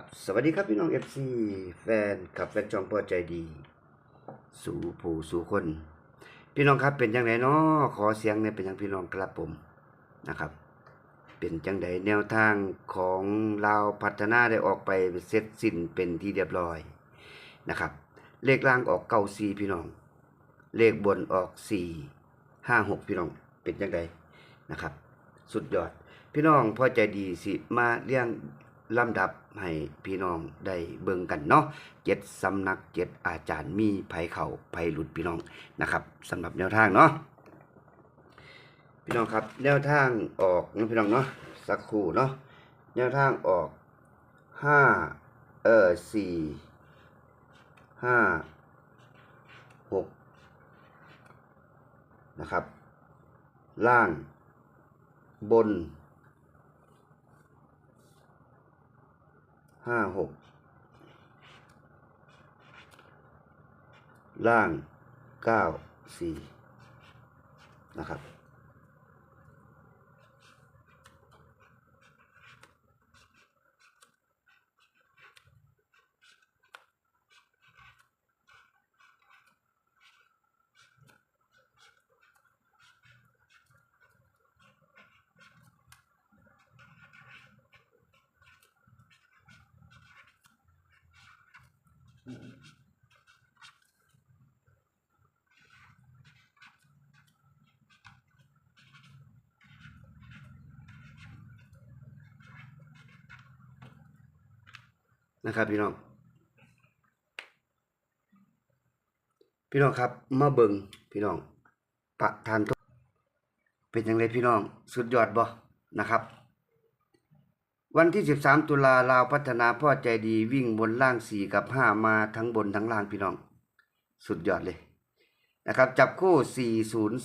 ครับสวัสดีครับพี่น้องเอฟซีแฟนขับแฟนจองพอใจดี สู่ผู้สู่คน พี่น้องครับเป็นยังไงเนาะขอเสียงเนี่ยเป็นยังพี่น้องครับผมนะครับ เป็นจังไดแนวทางของลาพัฒนาได้ออกไปเสร็จสิ้นเป็นที่เรียบร้อยนะครับ เลขล่างออกเก้าสี่พี่น้อง เลขบนออกสี่ห้าหกพี่น้องเป็นจังไดนะครับ สุดยอด พี่น้องพอใจดีสิมาเลี้ยงลำดับ ให้พี่น้องได้เบิ่งกันเนาะเจ็ดสำนักเจ็ดอาจารย์มีไผเขาไผหลุดพี่น้องนะครับสำหรับแนวทางเนาะพี่น้องครับ แนวทางออกนะพี่น้องเนาะสักครู่เนาะแนวทางออกห้าเออสี่ห้าหกนะครับ ล่างบน ห้าหกล่างเก้าสี่นะครับ นะครับ พี่น้อง พี่น้องครับมาเบิงพี่น้องประทานโทษเป็นยังไงพี่น้อง สุดยอดบ่นะครับ วันที่ 13 ตุลาลาวพัฒนาพ่อใจดีวิ่งบนล่าง 4 กับ 5 มาทั้งบนทั้งล่างพี่น้อง สุดยอดเลยนะครับ จับคู่ 40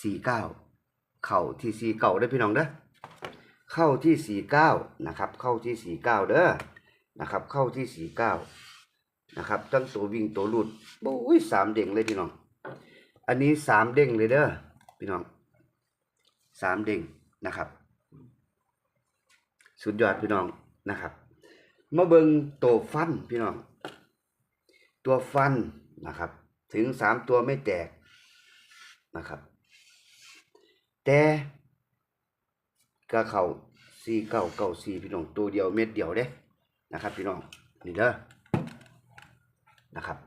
42 45 49 เข่าที่4เก่าได้พี่น้องเด้อ เข้าที่สี่เก้านะครับ เข้าที่สี่เก้าเด้อนะครับ เข้าที่สี่เก้านะครับตั้งตัววิ่งตัวหลุดโอ้ยสามเด้งเลยพี่น้อง อันนี้สามเด้งเลยเด้อพี่น้องสามเด้งนะครับ สุดยอดพี่น้องนะครับมาเบิงตัวฟันพี่น้อง ตัวฟันนะครับ ถึงสามตัวไม่แตกนะครับ แต่ ก็เข้าสี่เก้าเก้าสี่พี่น้องตัวเดียวเม็ดเดียวเด้นะครับ พี่น้องนี่เด้อนะครับ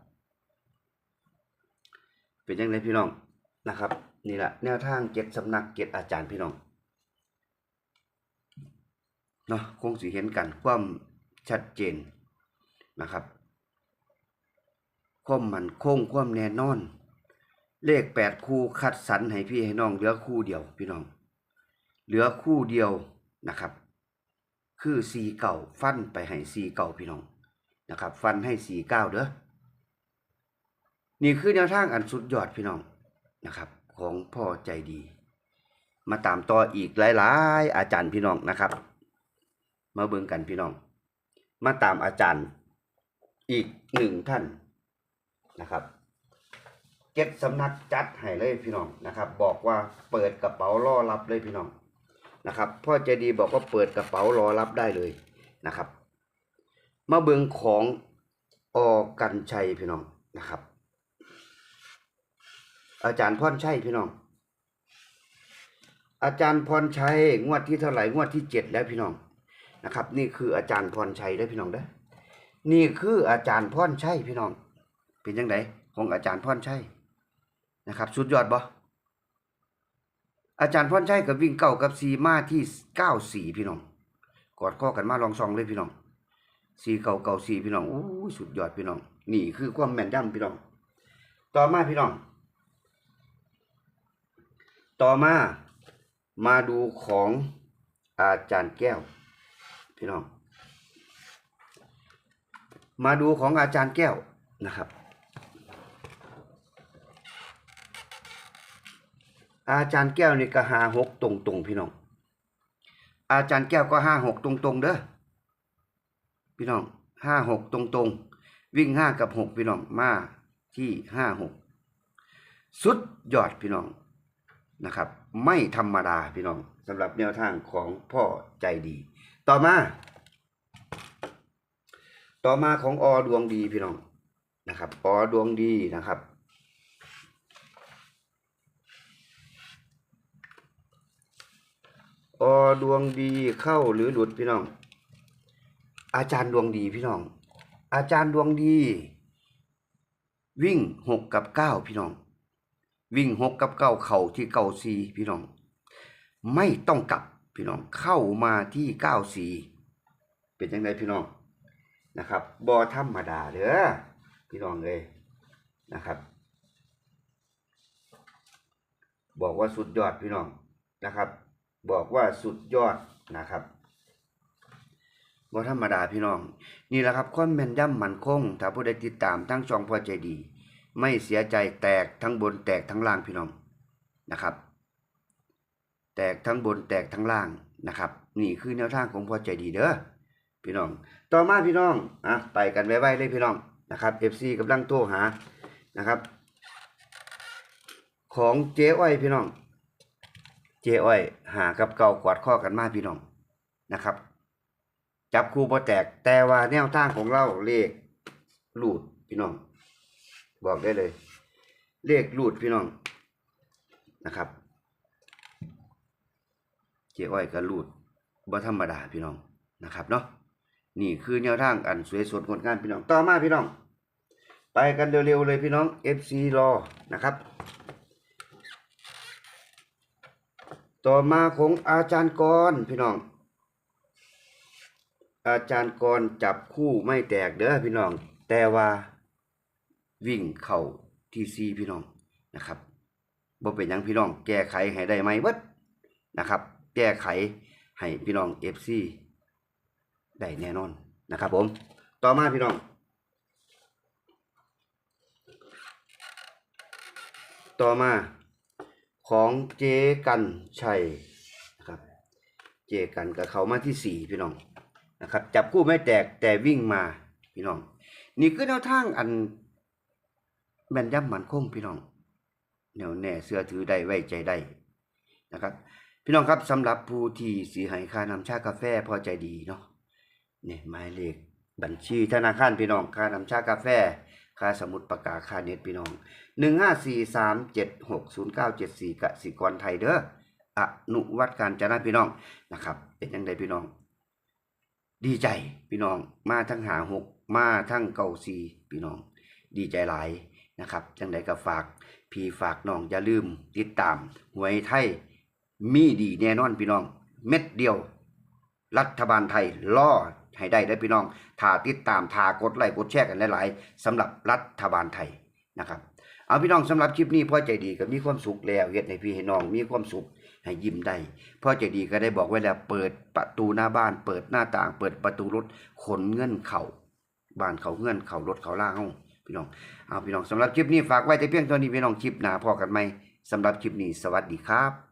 เป็นยังไงพี่น้องนะครับ นี่แหละแนวทางเจ็ดสำนักเจ็ดอาจารย์พี่น้องเนาะคงสิเห็นกันความชัดเจนนะครับความมันคงความแน่นอน เลขแปดคู่คัดสรรให้พี่ให้น้องเหลือคู่เดียวพี่น้อง เหลือคู่เดียวนะครับ คือสีเก่าฟันไปให้สีเก่าพี่น้องนะครับ ฟันให้สีเก้าเด้อนี่คือแนวทางอันสุดยอดพี่น้องนะครับ ของพ่อใจดี มาตามต่ออีกหลายๆ อาจารย์พี่น้องนะครับ มาเบิ่งกันพี่น้อง มาตามอาจารย์อีกหนึ่งท่านนะครับเจ็ดสำนักจัดให้เลยพี่น้องนะครับ บอกว่าเปิดกระเป๋ารอรับเลยพี่น้อง นะครับพ่อใจดีบอกว่าเปิดกระเป๋ารอรับได้เลยนะครับ มาเบิงของออกันชัยพี่น้องนะครับ อาจารย์พรชัยพี่น้อง อาจารย์พรชัยงวดที่เท่าไหร่งวดที่เจ็ดแล้วพี่น้องนะครับ นี่คืออาจารย์พรชัยได้พี่น้องเด้นี่คืออาจารย์พรชัยพี่น้อง เป็นยังไงของอาจารย์พรชัยนะครับ สุดยอดบ่ อาจารย์พรชัยกับวิ่งเก้ากับสีมาที่เก้าสี่พี่น้อง กอดข้อกันมาลองซองเลยพี่น้องสีเก้าเก้าสีพี่น้องโอ้สุดยอดพี่น้อง นี่คือความแม่นยำพี่น้อง ต่อมาพี่น้อง ต่อมามาดูของอาจารย์แก้ว พี่น้อง มาดูของอาจารย์แก้วนะครับ อาจารย์แก้วนี่ก็หาหกตรงตรงพี่น้อง อาจารย์แก้วก็ห้าหกตรงตรงเด้อพี่น้องห้าหกตรงตรงวิ่งห้ากับหกพี่น้องมาที่ห้าหกสุดยอดพี่น้องนะครับ ไม่ธรรมดาพี่น้องสำหรับแนวทางของพ่อใจดี ต่อมา ต่อมาของอดวงดีพี่น้องนะครับอดวงดีนะครับ อดวงดีเข้าหรือหลุดพี่น้อง อาจารย์ดวงดีพี่น้อง อาจารย์ดวงดี วิ่งหกกับเก้าพี่น้อง วิ่งหกกับเก้าเข่าที่เก้าสีพี่น้อง ไม่ต้องกลับพี่น้องเข้ามาที่เก้าสีเป็นยังไงพี่น้องนะครับบอธรรมดาเด้อพี่น้องเลยนะครับ บอกว่าสุดยอดพี่น้องนะครับ บอกว่าสุดยอดนะครับบ่ธรรมดาพี่น้อง นี่แหละครับความแม่นยำมั่นคง ถ้าผู้ใดติดตามทั้งช่องพอใจดี ไม่เสียใจแตกทั้งบนแตกทั้งล่างพี่น้องนะครับ แตกทั้งบนแตกทั้งล่างนะครับ นี่คือแนวทางของพอใจดีเด้อพี่น้อง ต่อมาพี่น้องอะไปกันไว้ๆเลยพี่น้องนะครับ FC กำลังโทรหานะครับ ของเจ๊อ้อยพี่น้อง จ๊อ้อยหากับเก่ากวาดข้อกันมาพี่น้องนะครับ จับคู่บ่แตกแต่ว่าแนวทางของเราเลขลูดพี่น้อง บอกได้เลย เลขลูดพี่น้องนะครับ เจ๊อ้อยกับลูดบ่ธรรมดาพี่น้องนะครับเนาะนี่คือแนวทางอันสวยสดงดงามพี่น้องต่อมาพี่น้อง ไปกันเร็วๆเลยพี่น้อง FC รอนะครับ ต่อมาของอาจารย์กรพี่น้อง อาจารย์กรจับคู่ไม่แตกเด้อพี่น้อง แต่ว่าวิ่งเข่าทีซีพี่น้องนะครับบ่เป็นยังพี่น้อง แก้ไขให้ได้ไหมเบิดนะครับ แก้ไขให้พี่น้อง FC ได้แน่นอนนะครับ ผม ต่อมาพี่น้องต่อมา ของเจกันชัยนะครับเจกันกับเขามาที่สี่พี่น้องนะครับจับคู่ไม่แตกแต่วิ่งมาพี่น้อง นี่คือแนวทางอันแม่นยำมันคงพี่น้องแนวแน่เสื้อถือได้ไว้ใจได้นะครับ พี่น้องครับสำหรับผู้ที่สีให้ค่านำชากาแฟพอใจดีเนาะเนี่ยหมายเลขบัญชีธนาคารพี่น้องค่านำชากาแฟ ค่าสมุดประกาศค่าเน็ตพี่น้องหนึ่งห้าสี่สามเจ็ดหกศูนย์เก้าเจ็ดสี่กสิกรไทยเด้ออนุวัดการจนะพี่น้องนะครับ เป็นยังไงพี่น้อง ดีใจพี่น้องมาทั้งหาหกมาทั้งเก่าซีพี่น้อง ดีใจหลายนะครับจังใดก็ฝาก พี่ฝากน้องอย่าลืมติดตามหวยไทยมีดีแน่นอนพี่น้อง เม็ดเดียว รัฐบาลไทยล่อ ให้ได้ได้พี่น้องถ้าติดตามถ้ากดไลค์กดแชร์กันหลายๆสำหรับรัฐบาลไทยนะครับเอาพี่น้องสำหรับคลิปนี้พ่อใจดีก็มีความสุขแล้วเฮ็ดให้พี่ให้น้องมีความสุขให้ยิ้มได้พ่อใจดีก็ได้บอกไว้แล้วเปิดประตูหน้าบ้าน เปิดหน้าต่าง เปิดประตูรถขนเงินเข่าบ้านเขาเงินเข่ารถเขาล่างเฮาพี่น้องเอาพี่น้องสำหรับคลิปนี้ฝากไว้แต่เพียงเท่านี้พี่น้องคลิปหน้าพอกันไหมสำหรับคลิปนี้สวัสดีครับ